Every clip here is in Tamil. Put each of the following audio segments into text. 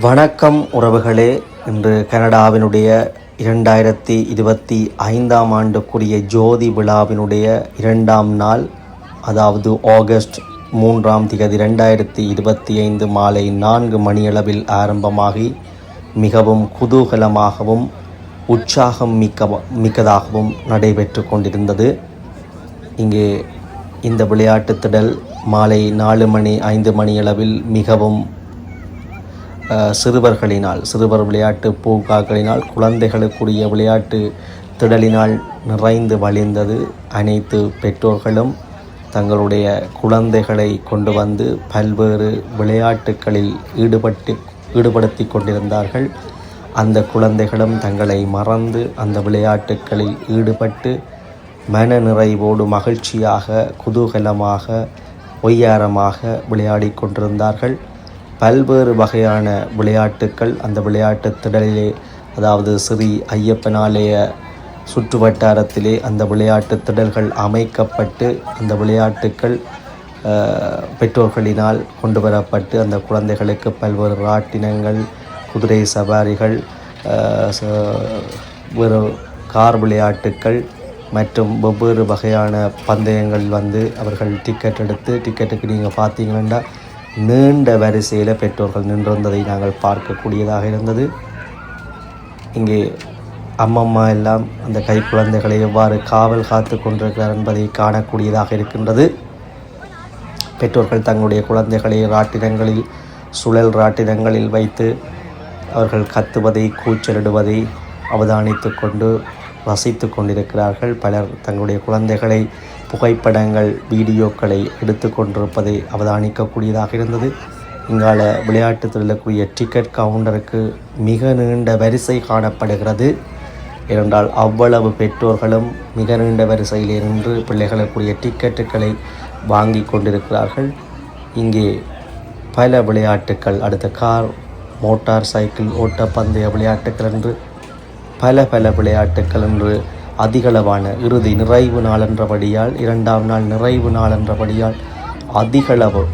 வணக்கம் உறவுகளே. இன்று கனடாவினுடைய இரண்டாயிரத்தி இருபத்தி ஐந்தாம் ஆண்டுக்குரிய ஜோதி விழாவினுடைய இரண்டாம் நாள் அதாவது ஆகஸ்ட் மூன்றாம் திகதி ரெண்டாயிரத்தி இருபத்தி ஐந்து மாலை நான்கு மணியளவில் ஆரம்பமாகி மிகவும் குதூகலமாகவும் உற்சாகம் மிக்க மிக்கதாகவும் நடைபெற்று கொண்டிருந்தது. இங்கே இந்த விளையாட்டு திடல் மாலை நாலு மணி ஐந்து மணியளவில் மிகவும் சிறுவர்களினால் சிறுவர் விளையாட்டு பூங்காக்களினால் குழந்தைகளுக்குரிய விளையாட்டு திடலினால் நிறைந்து வழிந்தது. அனைத்து பெற்றோர்களும் தங்களுடைய குழந்தைகளை கொண்டு வந்து பல்வேறு விளையாட்டுகளில் ஈடுபட்டு ஈடுபடுத்தி கொண்டிருந்தார்கள். அந்த குழந்தைகளும் தங்களை மறந்து அந்த விளையாட்டுகளில் ஈடுபட்டு மன நிறைவோடு மகிழ்ச்சியாக குதூகலமாக ஒய்யாரமாக விளையாடிக் கொண்டிருந்தார்கள். பல்வேறு வகையான விளையாட்டுக்கள் அந்த விளையாட்டு திடலிலே அதாவது ஸ்ரீ ஐயப்பன் ஆலய சுற்று வட்டாரத்திலே அந்த விளையாட்டு திடல்கள் அமைக்கப்பட்டு அந்த விளையாட்டுக்கள் பெற்றோர்களினால் கொண்டு வரப்பட்டு அந்த குழந்தைகளுக்கு பல்வேறு ராட்டினங்கள் குதிரை சவாரிகள் ச- வேறு கார் விளையாட்டுக்கள் மற்றும் வெவ்வேறு வகையான பந்தயங்கள் வந்து அவர்கள் டிக்கெட் எடுத்து டிக்கெட்டுக்கு நீங்கள் பார்த்தீங்கன்னா நீண்ட வரிசையில் பெற்றோர்கள் நின்றிருந்ததை நாங்கள் பார்க்கக்கூடியதாக இருந்தது. இங்கே அம்மம்மா எல்லாம் அந்த கை குழந்தைகளை எவ்வாறு காவல் காத்து கொண்டிருக்கிறார் என்பதை காணக்கூடியதாக இருக்கின்றது. பெற்றோர்கள் தங்களுடைய குழந்தைகளை ராட்டினங்களில் சுழல் ராட்டினங்களில் வைத்து அவர்கள் கத்துவதை கூச்சலிடுவதை அவதானித்து கொண்டு ரசித்து கொண்டிருக்கிறார்கள். பலர் தங்களுடைய குழந்தைகளை புகைப்படங்கள் வீடியோக்களை எடுத்து கொண்டிருப்பதை அவதானிக்கக்கூடியதாக இருந்தது. இங்கால விளையாட்டுத் தொழிலுக்குரிய டிக்கெட் கவுண்டருக்கு மிக நீண்ட வரிசை காணப்படுகிறது. ஏனென்றால் அவ்வளவு பெற்றோர்களும் மிக நீண்ட வரிசையில் நின்று பிள்ளைகளுக்குரிய டிக்கெட்டுகளை வாங்கி கொண்டிருக்கிறார்கள். இங்கே பல விளையாட்டுக்கள் அடுத்த கார் மோட்டார் சைக்கிள் ஓட்டப்பந்தய விளையாட்டுக்கள் என்று பல பல விளையாட்டுக்கள் என்று அதிகளவான இறுதி நிறைவு நாள் என்றபடியால் இரண்டாம் நாள் நிறைவு நாள் என்றபடியால் அதிகளவு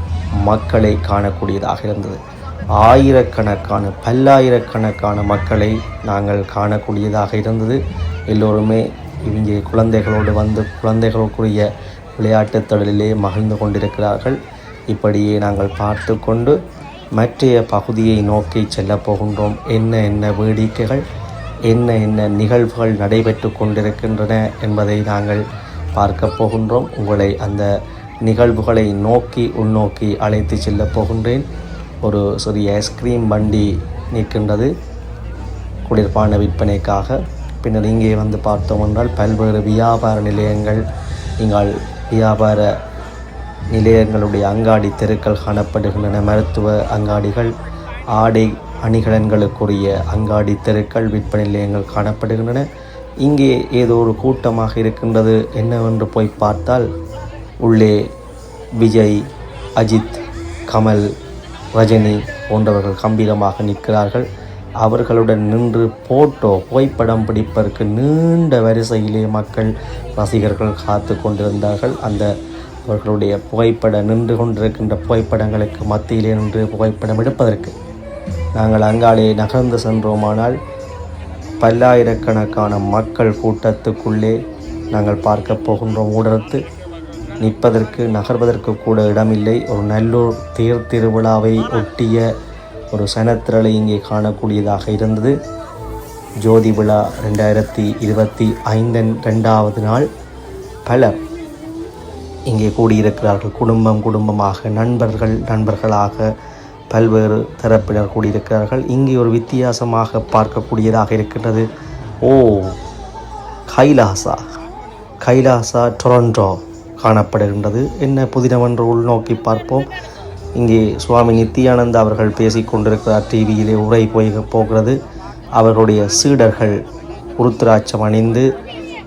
மக்களை காணக்கூடியதாக இருந்தது. ஆயிரக்கணக்கான பல்லாயிரக்கணக்கான மக்களை நாங்கள் காணக்கூடியதாக இருந்தது. எல்லோருமே இங்கே குழந்தைகளோடு வந்து குழந்தைகளுக்குரிய விளையாட்டுத் திடலிலே மகிழ்ந்து கொண்டிருக்கிறார்கள். இப்படியே நாங்கள் பார்த்து கொண்டு மற்றைய பகுதியை நோக்கி செல்லப் போகின்றோம். என்ன என்ன வேடிக்கைகள்? என்ன என்ன நிகழ்வுகள் நடைபெற்று கொண்டிருக்கின்றன என்பதை நாங்கள் பார்க்க போகின்றோம். உங்களை அந்த நிகழ்வுகளை நோக்கி உள்நோக்கி அழைத்து செல்லப் போகின்றேன். ஒரு சிறிய ஐஸ்கிரீம் வண்டி நிற்கின்றது. குளிர்பான விற்பனைக்காக. பின்னர் இங்கே வந்து பார்த்தோம் என்றால் பல்வேறு வியாபார நிலையங்கள் நீங்கள் வியாபார நிலையங்களுடைய அங்காடி தெருக்கள் காணப்படுகின்றன. மருத்துவ அங்காடிகள் ஆடை அணிகலன்களுக்குரிய அங்காடி தெருக்கள் விற்பனை நிலையங்கள் காணப்படுகின்றன. இங்கே ஏதோ ஒரு கூட்டமாக இருக்கின்றது என்னவென்று போய் பார்த்தால் உள்ளே விஜய் அஜித் கமல் ரஜினி போன்றவர்கள் கம்பீரமாக நிற்கிறார்கள். அவர்களுடன் நின்று போட்டோ புகைப்படம் பிடிப்பதற்கு நீண்ட வரிசையிலே மக்கள் ரசிகர்கள் காத்து கொண்டிருந்தார்கள். அந்த அவர்களுடைய புகைப்பட நின்று கொண்டிருக்கின்ற புகைப்படங்களுக்கு மத்தியிலே நின்று புகைப்படம் எடுப்பதற்கு நாங்கள் அங்காலே நகர்ந்து சென்றோமானால் பல்லாயிரக்கணக்கான மக்கள் கூட்டத்துக்குள்ளே நாங்கள் பார்க்க போகின்றோம். ஊடகத்து நிற்பதற்கு நகர்வதற்கு கூட இடமில்லை. ஒரு நல்லூர் தேர் திருவிழாவை ஒட்டிய ஒரு சனத்திரளை இங்கே காணக்கூடியதாக இருந்தது. ஜோதி விழா ரெண்டாயிரத்தி இருபத்தி ஐந்தன் ரெண்டாவது நாள். பலர் இங்கே கூடியிருக்கிறார்கள். குடும்பம் குடும்பமாக நண்பர்கள் நண்பர்களாக பல்வேறு தரப்பினர் கூடியிருக்கிறார்கள். இங்கே ஒரு வித்தியாசமாக பார்க்கக்கூடியதாக இருக்கின்றது. ஓ கைலாசா. கைலாசா டொரண்டோ காணப்படுகின்றது. என்ன புதினவென்று உள்நோக்கி பார்ப்போம். இங்கே சுவாமி நித்யானந்தா அவர்கள் பேசி கொண்டிருக்கிறார். டிவியிலே உரை போய் போகிறது. அவர்களுடைய சீடர்கள் உருத்திராட்சம் அணிந்து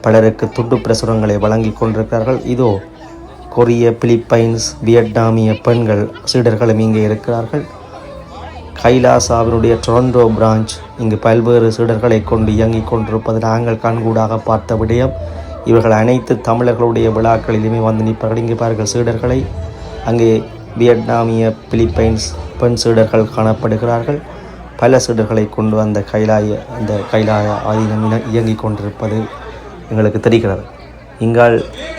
பலருக்கு துண்டு பிரசுரங்களை வழங்கி கொண்டிருக்கிறார்கள். இதோ கொரிய பிலிப்பைன்ஸ் வியட்நாமிய பெண்கள் சீடர்களும் இங்கே இருக்கிறார்கள். கைலாசாவினுடைய டொரண்டோ பிரான்ச் இங்கு பல்வேறு சீடர்களை கொண்டு இயங்கிக் கொண்டிருப்பது நாங்கள் கண்கூடாக பார்த்த விடயம். இவர்கள் அனைத்து தமிழர்களுடைய விழாக்களிலுமே வந்து நிற்பார்கள். இங்கே பாருங்கள் சீடர்களை. அங்கே வியட்நாமிய பிலிப்பைன்ஸ் பெண் சீடர்கள் காணப்படுகிறார்கள். பல சீடர்களை கொண்டு அந்த கைலாய அந்த கைலாய ஆதீனம் இயங்கிக் கொண்டிருப்பது எங்களுக்கு தெரிகிறது. இங்கால்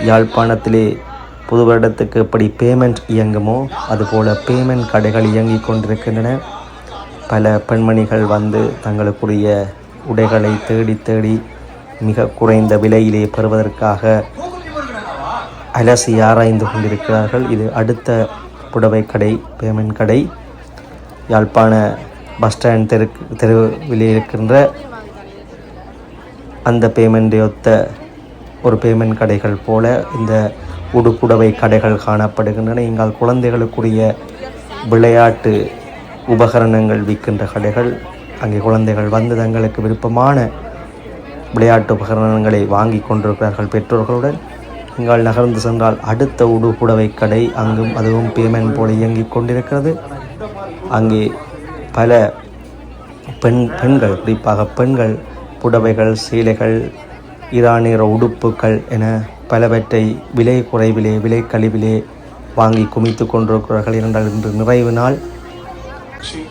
யாழ்ப்பாணத்திலே புது வருடத்துக்கு எப்படி பேமெண்ட் இயங்குமோ அதுபோல் பேமெண்ட் கடைகள் இயங்கிக் கொண்டிருக்கின்றன. பல பெண்மணிகள் வந்து தங்களுக்குரிய உடைகளை தேடி தேடி மிக குறைந்த விலையிலே பெறுவதற்காக அலசி ஆராய்ந்து கொண்டிருக்கிறார்கள். இது அடுத்த புடவை கடை பேமெண்ட் கடை. யாழ்ப்பாண பஸ் ஸ்டாண்ட் தெரு தெருவில் இருக்கின்ற அந்த பேமெண்ட்டை ஒத்த ஒரு பேமெண்ட் கடைகள் போல இந்த உடுப்புடவை கடைகள் காணப்படுகின்றன. எங்கள் குழந்தைகளுக்குரிய விளையாட்டு உபகரணங்கள் விற்கின்ற கடைகள். அங்கே குழந்தைகள் வந்து தங்களுக்கு விருப்பமான விளையாட்டு உபகரணங்களை வாங்கி கொண்டிருக்கிறார்கள் பெற்றோர்களுடன். இங்கால் நகர்ந்து சென்றால் அடுத்த உடுப்புடவை கடை அங்கும் அதுவும் பேமெண்ட் போல இயங்கிக் கொண்டிருக்கிறது. அங்கே பல பெண் பெண்கள் குறிப்பாக பெண்கள் புடவைகள் சீலைகள் ஈரானியர உடுப்புகள் என பலவற்றை விலை குறைவிலே விலை கழிவிலே வாங்கி குமித்து கொண்டிருக்கிறார்கள் என்றால் இன்று நிறைவு நாள்.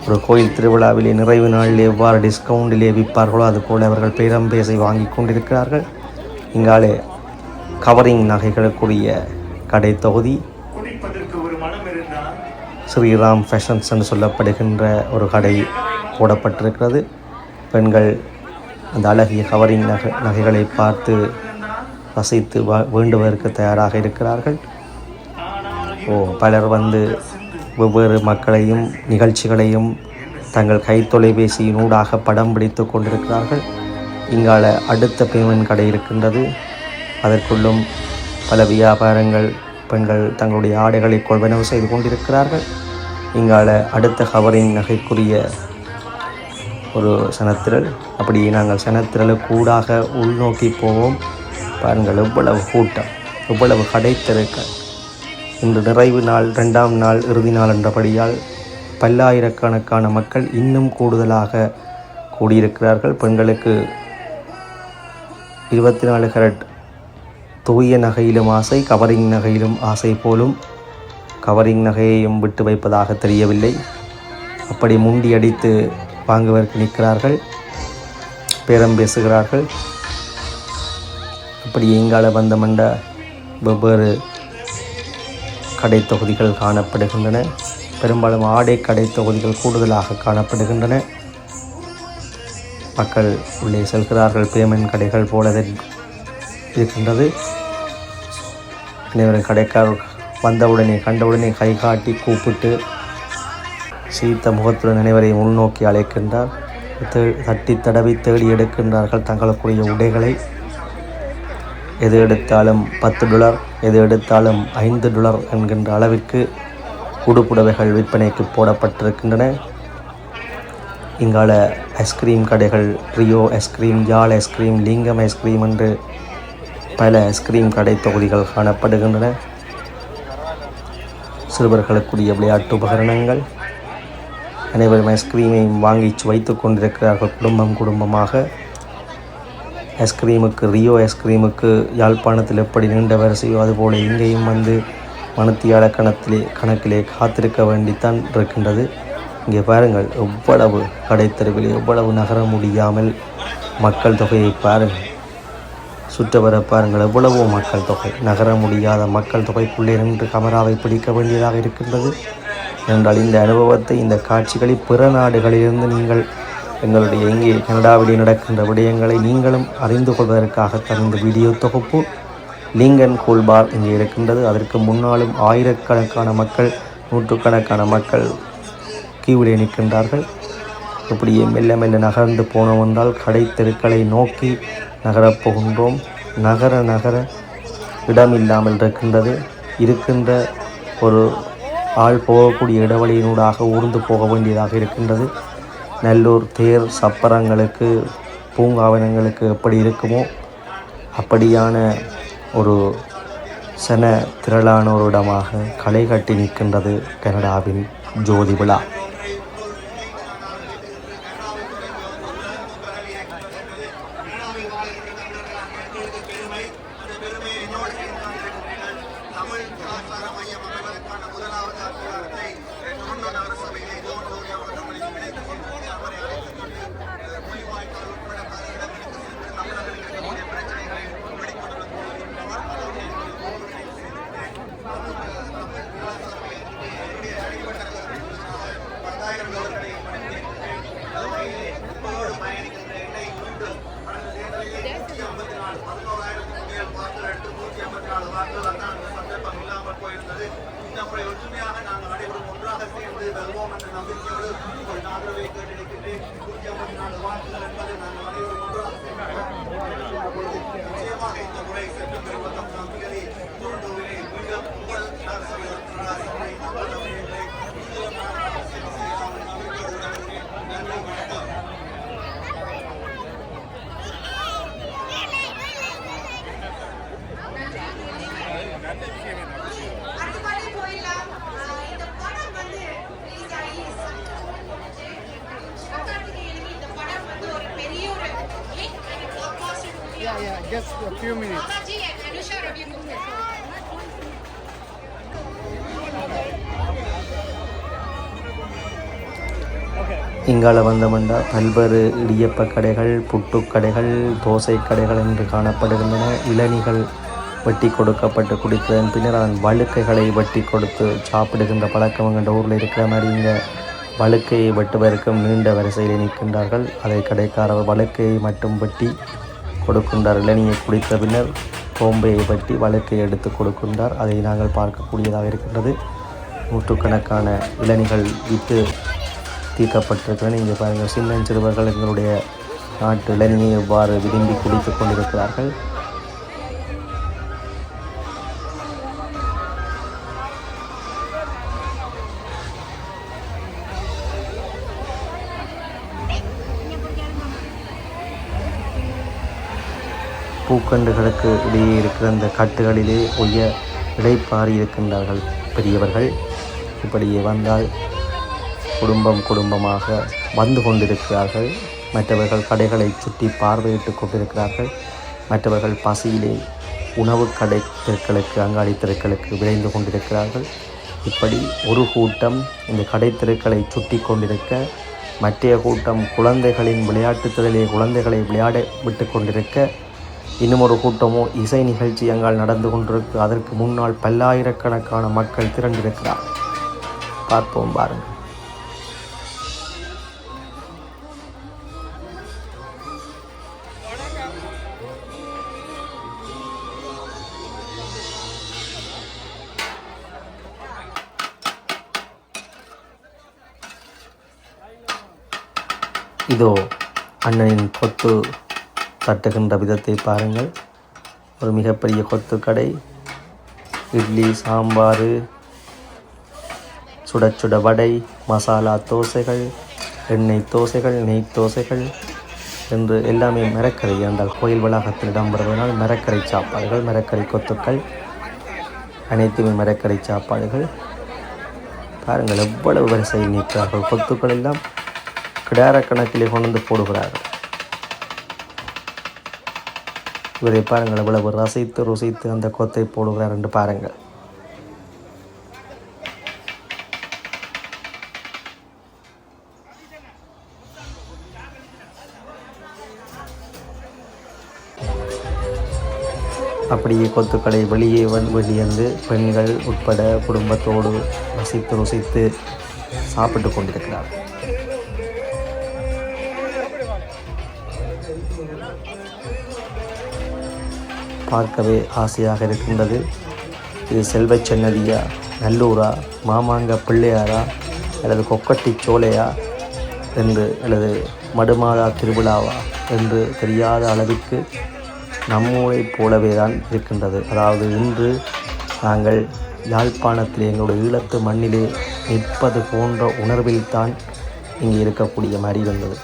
ஒரு கோயில் திருவிழாவிலே நிறைவு நாளில் எவ்வாறு டிஸ்கவுண்டிலே விற்பார்களோ அதுபோல் அவர்கள் பேரம் பேசி வாங்கி கொண்டிருக்கிறார்கள். இங்காலே கவரிங் நகைகளுக்குரிய கடை தொகுதி. ஸ்ரீராம் ஃபேஷன்ஸ் என்று சொல்லப்படுகின்ற ஒரு கடை போடப்பட்டிருக்கிறது. பெண்கள் அந்த அழகிய கவரிங் நகை நகைகளை பார்த்து ரசித்து வா- வேண்டுவதற்கு தயாராக இருக்கிறார்கள். ஓ பலர் வந்து வெவ்வேறு மக்களையும் நிகழ்ச்சிகளையும் தங்கள் கைத்தொலைபேசியினூடாக படம் பிடித்து கொண்டிருக்கிறார்கள். இங்கால அடுத்த பேமெண்ட் கடை இருக்கின்றது. அதற்குள்ளும் பல வியாபாரங்கள் பெண்கள் தங்களுடைய ஆடைகளை கொள்வனவு செய்து கொண்டிருக்கிறார்கள். இங்கால அடுத்த ஹவரின் நகைக்குரிய ஒரு சனத்திரல் அப்படி நாங்கள் சனத்திரலுக்கூடாக உள்நோக்கி போவோம். பாருங்கள் எவ்வளவு கூட்டம் எவ்வளவு கடைத்தெருக்கள் இன்று நிறைவு நாள் ரெண்டாம் நாள் இறுதி நாள் என்றபடியால் பல்லாயிரக்கணக்கான மக்கள் இன்னும் கூடுதலாக கூடியிருக்கிறார்கள். பெண்களுக்கு இருபத்தி நாலு கரட் தூய நகையிலும் ஆசை கவரிங் நகையிலும் ஆசை போலும் கவரிங் நகையையும் விட்டு வைப்பதாக தெரியவில்லை. அப்படி முண்டி அடித்து வாங்குவதற்கு நிற்கிறார்கள் பேரம் பேசுகிறார்கள். அப்படி எங்கால வந்த மண்ட வெவ்வேறு கடை தொகுதிகள் காணப்படுகின்றன. பெரும்பாலும் ஆடை கடை தொகுதிகள் கூடுதலாக காணப்படுகின்றன. மக்கள் உள்ளே செல்கிறார்கள் பேமெண்ட் கடைகள் போல இருக்கின்றது. அனைவரும் கடைக்கார் வந்தவுடனே கண்டவுடனே கை காட்டி கூப்பிட்டு சீத்த முகத்துடன் அனைவரையும் உள்நோக்கி அழைக்கின்றார். தே- தட்டி தடவி தேடி எடுக்கின்றார்கள் தங்களுக்குரிய உடைகளை. எது எடுத்தாலும் பத்து டாலர் எது எடுத்தாலும் ஐந்து டாலர் என்கின்ற அளவிற்கு உடுப்புடவைகள் விற்பனைக்கு போடப்பட்டிருக்கின்றன. இங்கால ஐஸ்கிரீம் கடைகள் Rio ice cream Yarl ice cream Lingam ice cream என்று பல ஐஸ்கிரீம் கடை தொகுதிகள் காணப்படுகின்றன. சிறுவர்களுக்குரிய விளையாட்டு உபகரணங்கள். அனைவரும் ஐஸ்கிரீமையும் வாங்கி வைத்துக் கொண்டிருக்கிறார்கள் குடும்பம் குடும்பமாக. ஐஸ்கிரீமுக்கு ரியோ ஐஸ்கிரீமுக்கு யாழ்ப்பாணத்தில் எப்படி நீண்ட வரிசையோ அதுபோல் இங்கேயும் வந்து மணத்தியால கணத்திலே கணக்கிலே காத்திருக்க வேண்டித்தான் இருக்கின்றது. இங்கே பாருங்கள் எவ்வளவு கடைத்தெருவில் எவ்வளவு நகர முடியாமல் மக்கள் தொகையை பாருங்கள். சுற்றவர பாருங்கள் எவ்வளவோ மக்கள் தொகை. நகர முடியாத மக்கள் தொகைக்குள்ளே நின்று கமராவை பிடிக்க வேண்டியதாக இருக்கின்றது. என்றால் இந்த அனுபவத்தை இந்த காட்சிகளை பிற நாடுகளிலிருந்து நீங்கள் எங்களுடைய இங்கே கனடாவிலே நடக்கின்ற விடயங்களை நீங்களும் அறிந்து கொள்வதற்காகத்தான் இந்த வீடியோ தொகுப்பு லிங்கன் கோல்பார் இங்கே இருக்கின்றது. அதற்கு முன்னாலும் ஆயிரக்கணக்கான மக்கள் நூற்றுக்கணக்கான மக்கள் கீவிலே நிற்கின்றார்கள். இப்படியே மெல்ல மெல்ல நகர்ந்து போனோம் என்றால் கடை தெருக்களை நோக்கி நகரப் போகின்றோம். நகர நகர இடமில்லாமல் இருக்கின்றது. இருக்கின்ற ஒரு ஆள் போகக்கூடிய இடைவெளியினூடாக ஊர்ந்து போக வேண்டியதாக இருக்கின்றது. நல்லூர் தேர் சப்பரங்களுக்கு பூங்காவனங்களுக்கு எப்படி இருக்குமோ அப்படியான ஒரு சன திரளான ஒரு இடமாக களை கட்டி நிற்கின்றது கனடாவின் ஜோதி விழா. Just a few minutes. இங்கால வந்தமண்டா பல்வேறு இடியப்ப கடைகள் புட்டு கடைகள் தோசை கடைகள் என்று காணப்படுகின்றன இளநிகள் வெட்டி கொடுக்கப்பட்டு குடித்ததன் பின்னர் அதன் வழுக்கைகளை வெட்டி கொடுத்து சாப்பிடுகின்ற பழக்கம் எங்கள் ஊரில் இருக்கிற மாதிரி இங்கே வழுக்கையை வெட்டுவதற்கும் நீண்ட வரிசையில் நிற்கின்றார்கள் அதை கடைக்காரர் வழுக்கையை மட்டும் வெட்டி கொடுக்கின்றார் இளநியை குடித்த பின்னர் கோம்பையை பற்றி வழக்கை எடுத்து கொடுக்கின்றார். அதை நாங்கள் பார்க்கக்கூடியதாக இருக்கின்றது. நூற்றுக்கணக்கான இளநிகள் விட்டு தீர்க்கப்பட்டிருக்கிறேன் இங்கே பாருங்கள் சின்ன சிறுவர்கள் எங்களுடைய நாட்டு இளநியை எவ்வாறு விரும்பி குடித்து கொண்டிருக்கிறார்கள்? பூக்கண்டுகளுக்கு இடையே இருக்கிற அந்த கட்டுகளிலே ஒய்ய இடைப்பாரி இருக்கின்றார்கள் பெரியவர்கள். இப்படியே வந்தால் குடும்பம் குடும்பமாக வந்து கொண்டிருக்கிறார்கள். மற்றவர்கள் கடைகளை சுற்றி பார்வையிட்டு கொண்டிருக்கிறார்கள். மற்றவர்கள் பசியிலே உணவு கடை தெருக்களுக்கு அங்காடி தெருக்களுக்கு விளைந்து கொண்டிருக்கிறார்கள். இப்படி ஒரு கூட்டம் இந்த கடை தெருக்களை சுற்றி கொண்டிருக்க மற்றைய கூட்டம் குழந்தைகளின் விளையாட்டுத் திறலே குழந்தைகளை விளையாட விட்டு கொண்டிருக்க இன்னும் ஒரு கூட்டமோ இசை நிகழ்ச்சி அங்கால் நடந்து கொண்டிருக்கு. அதற்கு முன்னால் பல்லாயிரக்கணக்கான மக்கள் திரண்டிருக்கிறார். பார்ப்போம் பாருங்கள் இதோ அண்ணனின் பொத்து தட்டுகின்ற விதத்தை பாருங்கள். ஒரு மிகப்பெரிய கொத்து கடை இட்லி சாம்பார் சுட சுட வடை மசாலா தோசைகள் எண்ணெய் தோசைகள் நெய் தோசைகள் என்று எல்லாமே மரக்கரை என்றால் கோயில் வளாகத்தில் இடம்பெறுவதனால் மரக்கரை சாப்பாடுகள் மரக்கரை கொத்துக்கள் அனைத்துமே மரக்கரை சாப்பாடுகள். பாருங்கள் எவ்வளவு வரிசையில் நிற்கிறார்கள். கொத்துக்கள் எல்லாம் கிடார கணக்கிலே கொண்டு வந்து போடுகிறார்கள். இவரை பாருங்கள் இவ்வளவு ரசித்து ருசித்து அந்த கொத்தை போடுகிறார் என்று பாருங்கள். அப்படியே கொத்துக்களை வெளியே வெளியேந்து பெண்கள் உட்பட குடும்பத்தோடு ரசித்து ருசித்து சாப்பிட்டு கொண்டிருக்கிறார்கள். பார்க்கவே ஆசையாக இருக்கின்றது. இது செல்வச் சென்னதியா நல்லூரா மாமாங்க பிள்ளையாரா அல்லது கொக்கட்டி சோலையா என்று அல்லது மடுமாதா திருவிழாவா என்று தெரியாத அளவிற்கு நம்மூரைப் போலவே தான் இருக்கின்றது. அதாவது இன்று நாங்கள் யாழ்ப்பாணத்தில் எங்களுடைய ஈழத்து மண்ணிலே நிற்பது போன்ற உணர்வில்தான் இங்கே இருக்கக்கூடிய மாதிரி இருந்தது.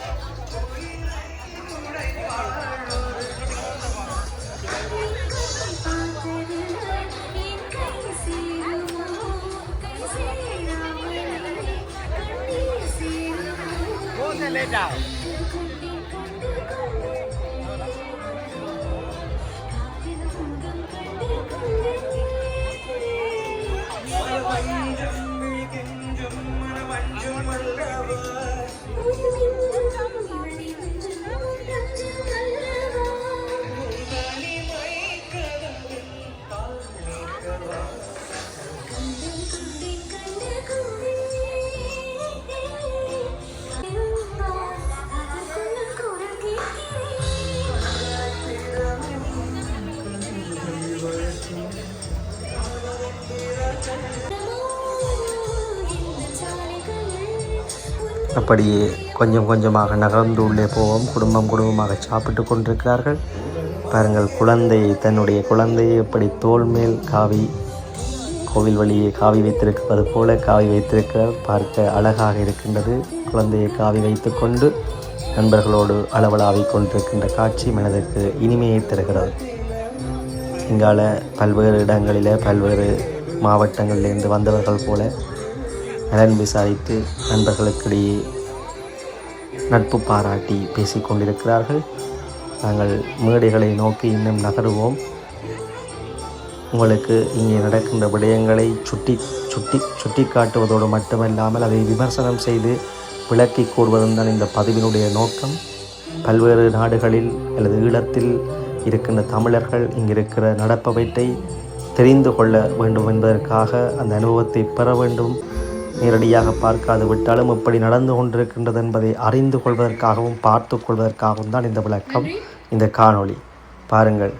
அப்படியே கொஞ்சம் கொஞ்சமாக நகர்ந்து உள்ளே போவோம். குடும்பம் குடும்பமாக சாப்பிட்டு கொண்டிருக்கிறார்கள். பாருங்கள் குழந்தையை தன்னுடைய குழந்தையை எப்படி தோள் மேல் காவி கோவில் வழியே காவி வைத்திருப்பது போல காவி வைத்திருக்கிறார். பார்க்க அழகாக இருக்கின்றது. குழந்தையை காவி வைத்துக்கொண்டு நண்பர்களோடு அளவலாவி கொண்டிருக்கின்ற காட்சி மனதுக்கு இனிமையை தருகிறது. இங்கால பல்வேறு இடங்களில் பல்வேறு மாவட்டங்களிலிருந்து வந்தவர்கள் போல நலன் விசாரித்து நண்பர்களுக்கிடையே நட்பு பாராட்டி பேசிக்கொண்டிருக்கிறார்கள். நாங்கள் மேடைகளை நோக்கி இன்னும் நகருவோம். உங்களுக்கு இங்கே நடக்கின்ற விடயங்களை சுட்டி சுட்டி சுட்டி காட்டுவதோடு மட்டுமல்லாமல் அதை விமர்சனம் செய்து விளக்கி கூறுவதும் தான் இந்த பதிவினுடைய நோக்கம். பல்வேறு நாடுகளில் அல்லது ஈழத்தில் இருக்கின்ற தமிழர்கள் இங்கு இருக்கிற நடப்பவற்றை தெரிந்து கொள்ள வேண்டும் என்பதற்காக அந்த அனுபவத்தை பெற வேண்டும். நேரடியாக பார்க்காது விட்டாலும் எப்படி நடந்து கொண்டிருக்கின்றது என்பதை அறிந்து கொள்வதற்காகவும் பார்த்து கொள்வதற்காகவும் தான் இந்த விளக்கம் இந்த காணொளி. பாருங்கள்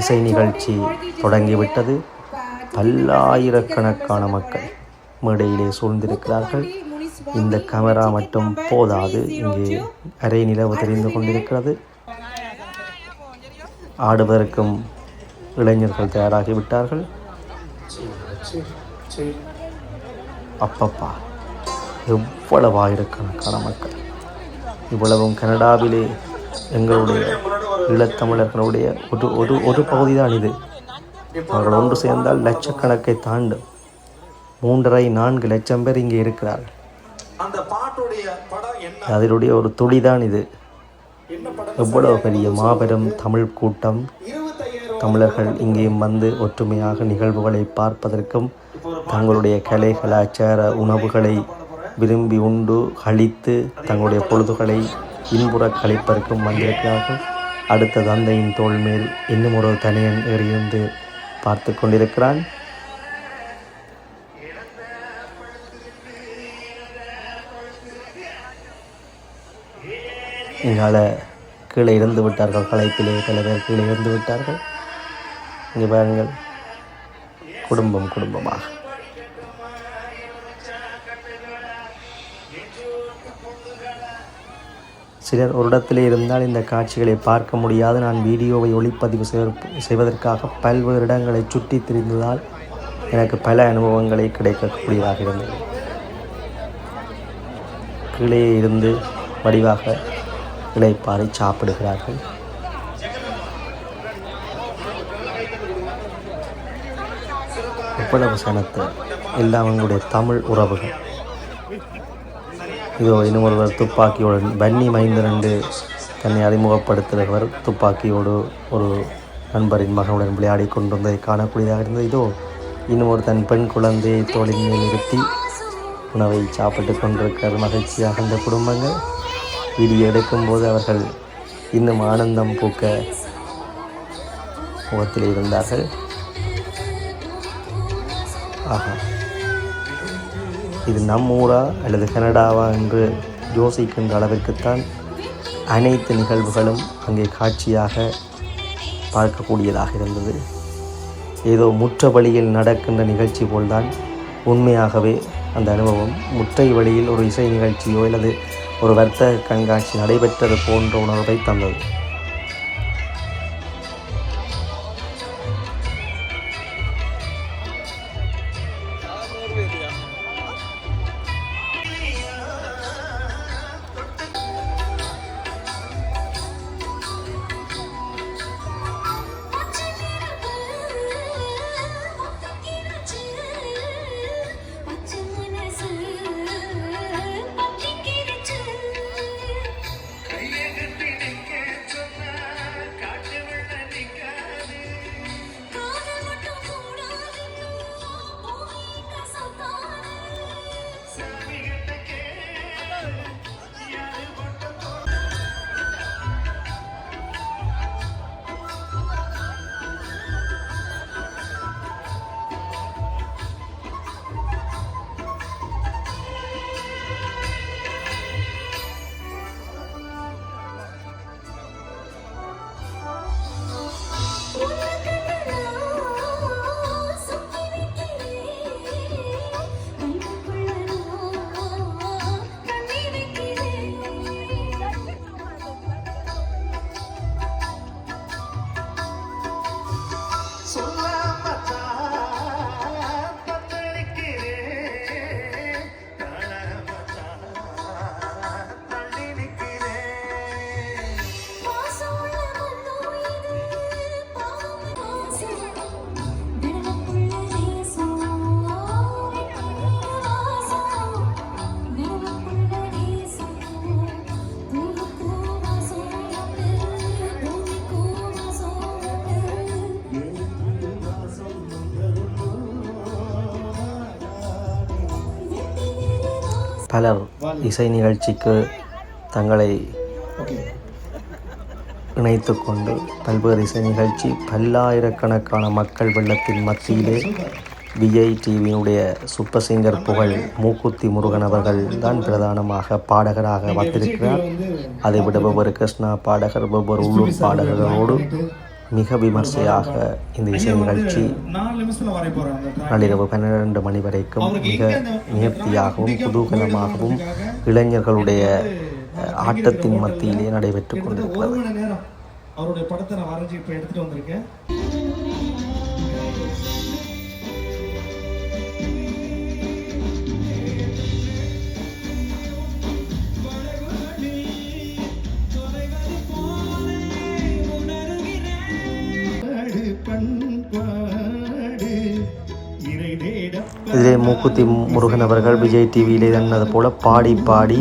இசை நிகழ்ச்சி தொடங்கிவிட்டது. பல்லாயிரக்கணக்கான மக்கள் மேடையிலே சூழ்ந்திருக்கிறார்கள். இந்த கேமரா மட்டும் போதாது. இங்கே அரை நிலவு தெரிந்து கொண்டிருக்கிறது. ஆடுவதற்கும் இளைஞர்கள் தயாராகிவிட்டார்கள். அப்பப்பா. எவ்வளவு ஆயிரக்கணக்கான மக்கள். இவ்வளவும் கனடாவிலே எங்களுடைய ஈழத்தமிழர்களுடைய ஒரு ஒரு ஒரு பகுதி தான் இது. அவர்கள் ஒன்று சேர்ந்தால் லட்சக்கணக்கை தாண்டும் மூன்றரை நான்கு லட்சம் பேர் இங்கே இருக்கிறார்கள். அதனுடைய ஒரு துளிதான் இது. எவ்வளவு பெரிய மாபெரும் தமிழ் கூட்டம். தமிழர்கள் இங்கேயும் வந்து ஒற்றுமையாக நிகழ்வுகளை பார்ப்பதற்கும் தங்களுடைய கலை கலாச்சார உணவுகளை விரும்பி உண்டு கழித்து தங்களுடைய பொழுதுகளை இன்புற கழிப்பதற்கும் வந்திருக்கிறார்கள். அடுத்த தந்தையின் தோல் மேல் இன்னும் ஒரு தனியன் ஏறியிருந்து பார்த்து கொண்டிருக்கிறான். எங்களால் கீழே இருந்து விட்டார்கள் கலைப்பிலே பல பேர் கீழே இருந்து விட்டார்கள் இங்கே பாருங்கள். குடும்பம் குடும்பமாக. சிலர் ஒரு இடத்திலே இருந்தால் இந்த காட்சிகளை பார்க்க முடியாது. நான் வீடியோவை ஒளிப்பதிவு செய்வதற்காக பல்வேறு இடங்களை சுற்றி திரிந்ததால் எனக்கு பல அனுபவங்களை கிடைக்கக்கூடியதாக இருந்தது. கீழே இருந்து வடிவாக இலைப்பாறை சாப்பிடுகிறார்கள். எவ்வளவு சனத்தை எல்லாம் அவங்களுடைய தமிழ் உறவுகள். இதோ இன்னும் ஒருவர் துப்பாக்கியோடு பன்னி மைந்தன் தன்னை அறிமுகப்படுத்துகிறவர் துப்பாக்கியோடு ஒரு நண்பரின் மகனுடன் விளையாடி கொண்டிருந்ததை காணக்கூடியதாக இருந்தது. இதோ இன்னும் ஒரு தன் பெண் குழந்தையை தோளின் மேல் நிறுத்தி உணவை சாப்பிட்டு கொண்டிருக்கிற மகிழ்ச்சியாக இந்த குடும்பங்கள் வீடியோ எடுக்கும்போது அவர்கள் இன்னும் ஆனந்தம் பூக்க முகத்தில் இருந்தார்கள். ஆஹா. இது நம் ஊரா அல்லது கனடாவா என்று யோசிக்கின்ற அளவிற்குத்தான் அனைத்து நிகழ்வுகளும் அங்கே காட்சியாக பார்க்கக்கூடியதாக இருந்தது. ஏதோ முற்ற வழியில் நடக்கின்ற நிகழ்ச்சி போல்தான் உண்மையாகவே அந்த அனுபவம். முற்றை வழியில் ஒரு இசை நிகழ்ச்சியோ அல்லது ஒரு வர்த்தக கண்காட்சி நடைபெற்றது போன்ற உணர்வை தந்தது. பலர் இசை நிகழ்ச்சிக்கு தங்களை இணைத்து கொண்டு பல்வேறு இசை நிகழ்ச்சி பல்லாயிரக்கணக்கான மக்கள் வெள்ளத்தின் மத்தியிலே விஜய் டிவியினுடைய சூப்பர் சிங்கர் புகழ் மூக்குத்தி முருகன் அவர்கள் தான் பிரதானமாக பாடகராக வந்திருக்கிறார். அதைவிட ஒவ்வொரு கிருஷ்ணா பாடகர் ஒவ்வொரு உள்ளூர் பாடகர்களோடு மிக விமர்சையாக இந்த இசை நிகழ்ச்சி. நள்ளிரவு பன்னிரண்டு மணி வரைக்கும் மிக நேர்த்தியாகவும் குதூகலமாகவும் இளைஞர்களுடைய ஆட்டத்தின் மத்தியிலே நடைபெற்றுக் கொண்டிருக்கிறது அவருடைய படத்தை நான் வரைஞ்சி இப்ப எடுத்துட்டு வந்திருக்கேன் இதிலே மூக்குத்தி முருகன் அவர்கள் விஜய் டிவியிலே தன்னது போல பாடி பாடி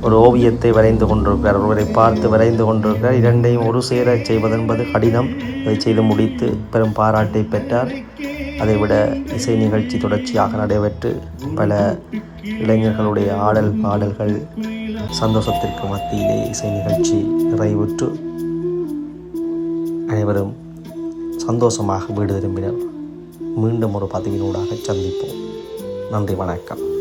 ஒரு ஓவியத்தை வரைந்து கொண்டிருக்கிறார். ஒருவரை பார்த்து வரைந்து கொண்டிருக்கிறார். இரண்டையும் ஒரு சேர செய்வதென்பது கடினம். அதை செய்து முடித்து பெரும் பாராட்டை பெற்றார். அதைவிட இசை நிகழ்ச்சி தொடர்ச்சியாக நடைபெற்று பல இளைஞர்களுடைய ஆடல் பாடல்கள் சந்தோஷத்திற்கு மத்தியிலே இசை நிகழ்ச்சி நிறைவுற்று அனைவரும் சந்தோஷமாக வீடு திரும்பினர். மீண்டும் ஒரு பதிவினூடாக சந்திப்போம். நன்றி வணக்கம்.